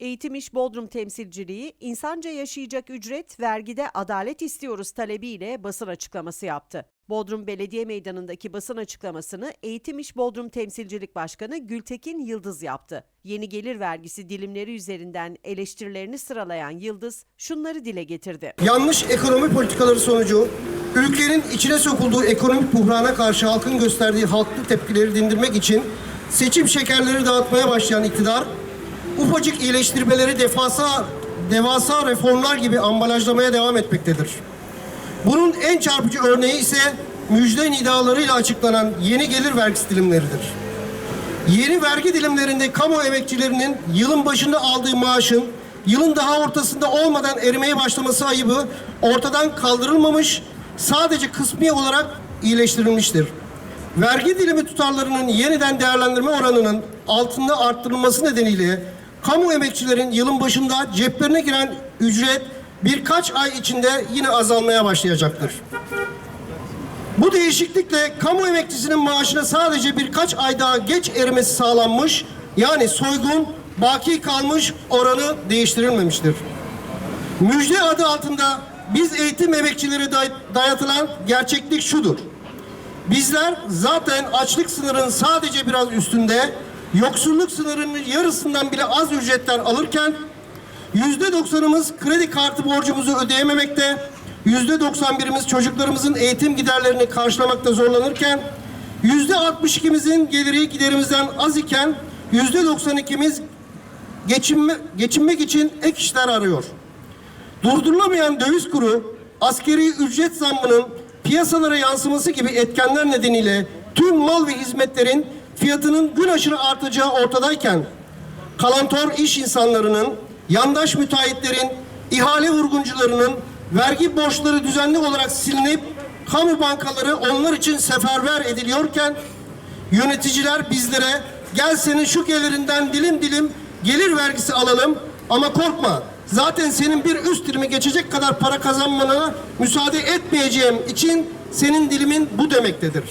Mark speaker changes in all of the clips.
Speaker 1: Eğitim İş Bodrum Temsilciliği, insanca yaşayacak ücret, vergide adalet istiyoruz talebiyle basın açıklaması yaptı. Bodrum Belediye Meydanı'ndaki basın açıklamasını Eğitim İş Bodrum Temsilcilik Başkanı Gültekin Yıldız yaptı. Yeni gelir vergisi dilimleri üzerinden eleştirilerini sıralayan Yıldız şunları dile getirdi.
Speaker 2: Yanlış ekonomi politikaları sonucu ülkenin içine sokulduğu ekonomik buhrana karşı halkın gösterdiği halklı tepkileri dindirmek için seçim şekerleri dağıtmaya başlayan iktidar ufacık iyileştirmeleri defasa devasa reformlar gibi ambalajlamaya devam etmektedir. Bunun en çarpıcı örneği ise müjde nidalarıyla açıklanan yeni gelir vergisi dilimleridir. Yeni vergi dilimlerinde kamu emekçilerinin yılın başında aldığı maaşın yılın daha ortasında olmadan erimeye başlaması ayıbı ortadan kaldırılmamış, sadece kısmi olarak iyileştirilmiştir. Vergi dilimi tutarlarının yeniden değerlendirme oranının altında arttırılması nedeniyle kamu emekçilerin yılın başında ceplerine giren ücret birkaç ay içinde yine azalmaya başlayacaktır. Bu değişiklikle kamu emekçisinin maaşına sadece birkaç ay daha geç erimesi sağlanmış, yani soygun, baki kalmış oranı değiştirilmemiştir. Müjde adı altında biz eğitim emekçileri day- dayatılan gerçeklik şudur. Bizler zaten açlık sınırının sadece biraz üstünde, yoksulluk sınırının yarısından bile az ücretler alırken Yüzde doksanımız kredi kartı borcumuzu ödeyememekte, yüzde doksan birimiz çocuklarımızın eğitim giderlerini karşılamakta zorlanırken, yüzde altmış ikimizin geliri giderimizden az iken, yüzde doksan ikimiz geçinme, geçinmek için ek işler arıyor. Durdurulamayan döviz kuru, askeri ücret zammının piyasalara yansıması gibi etkenler nedeniyle tüm mal ve hizmetlerin fiyatının gün aşırı artacağı ortadayken kalantor iş insanlarının, yandaş müteahhitlerin, ihale vurguncularının vergi borçları düzenli olarak silinip kamu bankaları onlar için seferber ediliyorken yöneticiler bizlere gel senin şu gelirinden dilim dilim gelir vergisi alalım ama korkma zaten senin bir üst dilimi geçecek kadar para kazanmana müsaade etmeyeceğim için senin dilimin bu demektedir.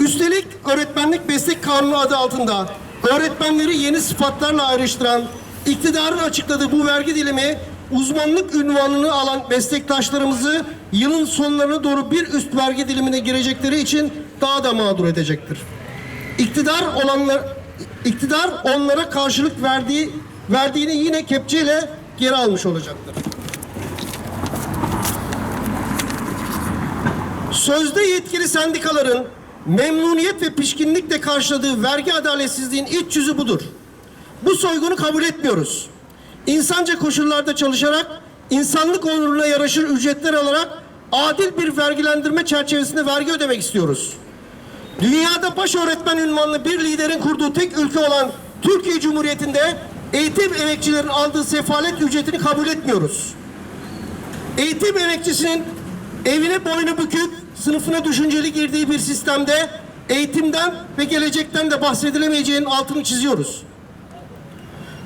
Speaker 2: Üstelik öğretmenlik meslek kanunu adı altında öğretmenleri yeni sıfatlarla ayrıştıran iktidarın açıkladığı bu vergi dilimi uzmanlık ünvanını alan meslektaşlarımızı yılın sonlarına doğru bir üst vergi dilimine girecekleri için daha da mağdur edecektir. İktidar olanlar iktidar onlara karşılık verdiği verdiğini yine kepçeyle geri almış olacaktır. Sözde yetkili sendikaların memnuniyet ve pişkinlikle karşıladığı vergi adaletsizliğin iç yüzü budur. Bu soygunu kabul etmiyoruz. İnsanca koşullarda çalışarak, insanlık onuruna yaraşır ücretler alarak adil bir vergilendirme çerçevesinde vergi ödemek istiyoruz. Dünyada baş öğretmen ünvanlı bir liderin kurduğu tek ülke olan Türkiye Cumhuriyeti'nde eğitim emekçilerin aldığı sefalet ücretini kabul etmiyoruz. Eğitim emekçisinin evine boynu bükük, sınıfına düşünceli girdiği bir sistemde eğitimden ve gelecekten de bahsedilemeyeceğinin altını çiziyoruz.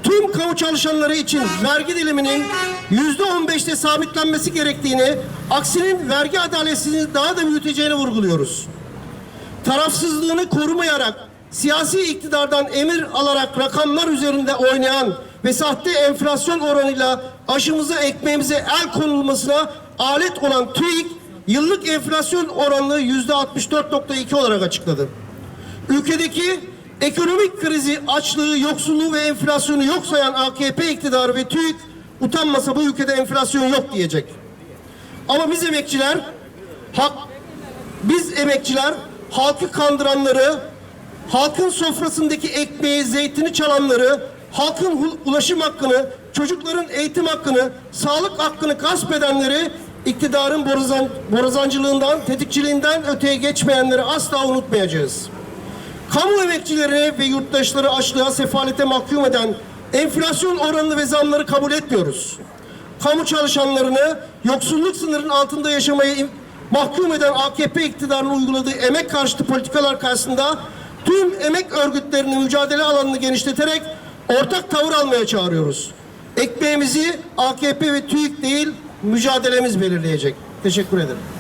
Speaker 2: Tüm kamu çalışanları için vergi diliminin yüzde on beşte sabitlenmesi gerektiğini, aksinin vergi adaletsizliğini daha da büyüteceğini vurguluyoruz. Tarafsızlığını korumayarak siyasi iktidardan emir alarak rakamlar üzerinde oynayan ve sahte enflasyon oranıyla aşımıza ekmeğimize el konulmasına alet olan TÜİK yıllık enflasyon oranını yüzde 64.2 olarak açıkladı. Ülkedeki ekonomik krizi, açlığı, yoksulluğu ve enflasyonu yok sayan AKP iktidarı ve TÜİK utanmasa bu ülkede enflasyon yok diyecek. Ama biz emekçiler hak biz emekçiler halkı kandıranları, halkın sofrasındaki ekmeği, zeytini çalanları, halkın ulaşım hakkını, çocukların eğitim hakkını, sağlık hakkını gasp edenleri iktidarın borazan, borazancılığından, tetikçiliğinden öteye geçmeyenleri asla unutmayacağız. Kamu emekçileri ve yurttaşları açlığa, sefalete mahkum eden enflasyon oranını ve zamları kabul etmiyoruz. Kamu çalışanlarını yoksulluk sınırının altında yaşamaya im- mahkum eden AKP iktidarının uyguladığı emek karşıtı politikalar karşısında tüm emek örgütlerini mücadele alanını genişleterek ortak tavır almaya çağırıyoruz. Ekmeğimizi AKP ve TÜİK değil mücadelemiz belirleyecek. Teşekkür ederim.